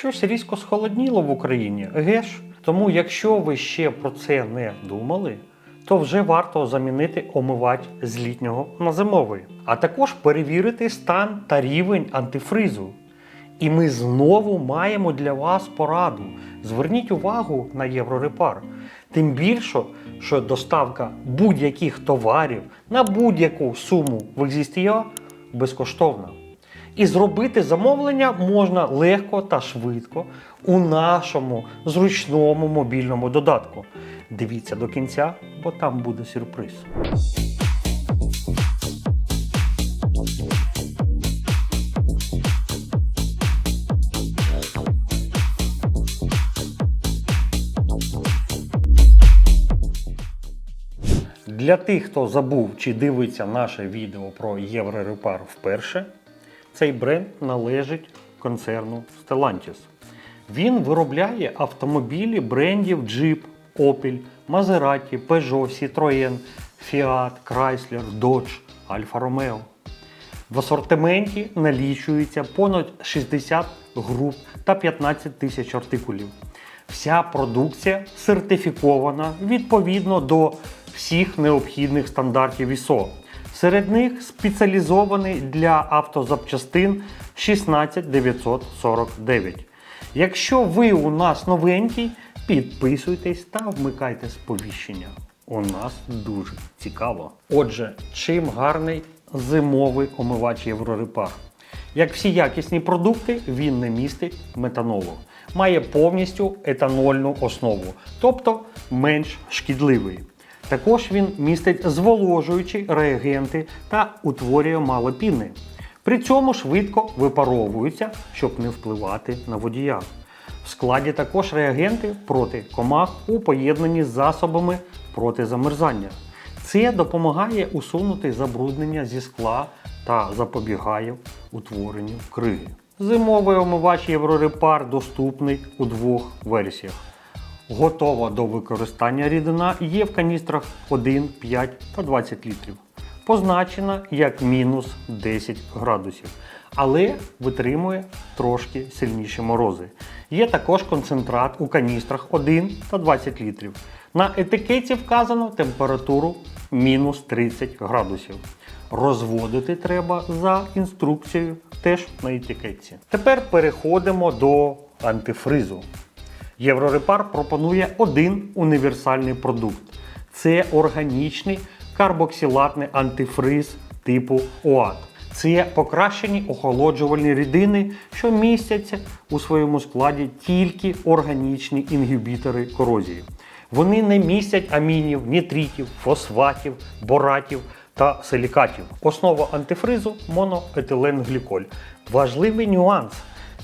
Щось різко схолодніло в Україні, геш? Тому, якщо ви ще про це не думали, то вже варто замінити омивач з літнього на зимовий, а також перевірити стан та рівень антифризу. І ми знову маємо для вас пораду. Зверніть увагу на Єврорепар. Тим більше, що доставка будь-яких товарів на будь-яку суму в Existia безкоштовна. І зробити замовлення можна легко та швидко у нашому зручному мобільному додатку. Дивіться до кінця, бо там буде сюрприз. Для тих, хто забув чи дивиться наше відео про Єврорепар вперше, цей бренд належить концерну Stellantis. Він виробляє автомобілі брендів Jeep, Opel, Maserati, Peugeot, Citroën, Fiat, Chrysler, Dodge, Alfa Romeo. В асортименті налічується понад 60 груп та 15 тисяч артикулів. Вся продукція сертифікована відповідно до всіх необхідних стандартів ISO. Серед них спеціалізований для автозапчастин 16949. Якщо ви у нас новенький, підписуйтесь та вмикайте сповіщення. У нас дуже цікаво. Отже, чим гарний зимовий омивач Єврорепар? Як всі якісні продукти, він не містить метанолу. Має повністю етанольну основу, тобто менш шкідливий. Також він містить зволожуючі реагенти та утворює мало піни. При цьому швидко випаровується, щоб не впливати на водія. В складі також реагенти проти комах у поєднанні з засобами проти замерзання. Це допомагає усунути забруднення зі скла та запобігає утворенню криги. Зимовий омивач Єврорепар доступний у двох версіях. Готова до використання рідина є в каністрах 1, 5 та 20 літрів. Позначена як мінус 10 градусів, але витримує трошки сильніші морози. Є також концентрат у каністрах 1 та 20 літрів. На етикеті вказано температуру мінус 30 градусів. Розводити треба за інструкцією теж на етикетці. Тепер переходимо до антифризу. Єврорепар пропонує один універсальний продукт. Це органічний карбоксилатний антифриз типу ОАТ. Це покращені охолоджувальні рідини, що містяться у своєму складі тільки органічні інгібітори корозії. Вони не містять амінів, нітритів, фосфатів, боратів та силікатів. Основа антифризу моноетиленгліколь. Важливий нюанс.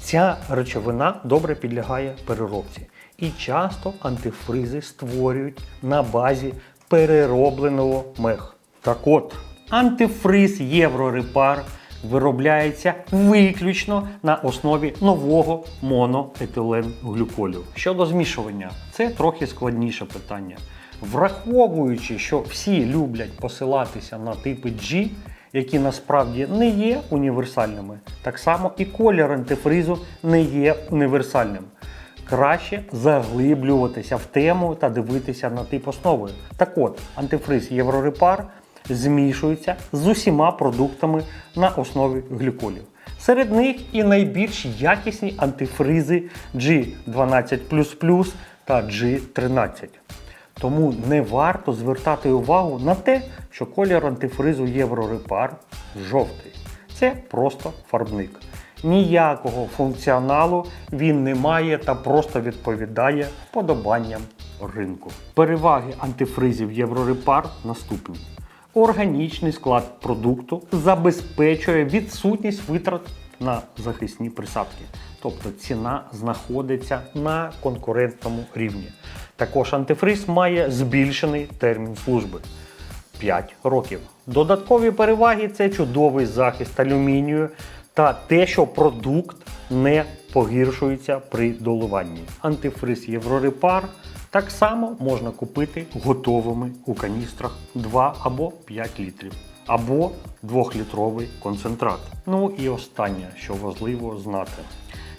Ця речовина добре підлягає переробці. І часто антифризи створюють на базі переробленого мех. Так от, антифриз Єврорепар виробляється виключно на основі нового моноетиленглюколю. Щодо змішування, це трохи складніше питання. Враховуючи, що всі люблять посилатися на типи G, які насправді не є універсальними, так само і колір антифризу не є універсальним. Краще заглиблюватися в тему та дивитися на тип основи. Так от, антифриз Єврорепар змішується з усіма продуктами на основі гліколів. Серед них і найбільш якісні антифризи G12 та G13. Тому не варто звертати увагу на те, що колір антифризу Єврорепар жовтий. Це просто фарбник. Ніякого функціоналу він не має та просто відповідає вподобанням ринку. Переваги антифризів Єврорепар наступні. Органічний склад продукту забезпечує відсутність витрат на захисні присадки. Тобто ціна знаходиться на конкурентному рівні. Також антифриз має збільшений термін служби 5 років. Додаткові переваги це чудовий захист алюмінію та те, що продукт не погіршується при доливанні. Антифриз Єврорепар так само можна купити готовими у каністрах 2 або 5 літрів, або 2-літровий концентрат. Ну і останнє, що важливо знати.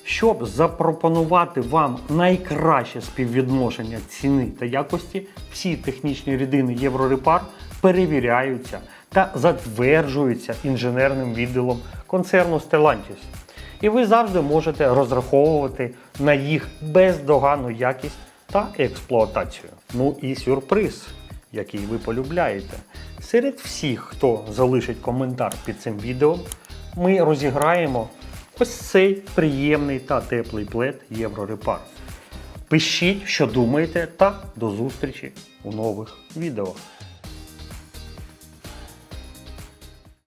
Щоб запропонувати вам найкраще співвідношення ціни та якості, всі технічні рідини Єврорепар перевіряються та затверджуються інженерним відділом концерну Stellantis. І ви завжди можете розраховувати на їх бездоганну якість та експлуатацію. Ну і сюрприз, який ви полюбляєте. Серед всіх, хто залишить коментар під цим відео, ми розіграємо ось цей приємний та теплий плед Єврорепар. Пишіть, що думаєте, та до зустрічі у нових відео.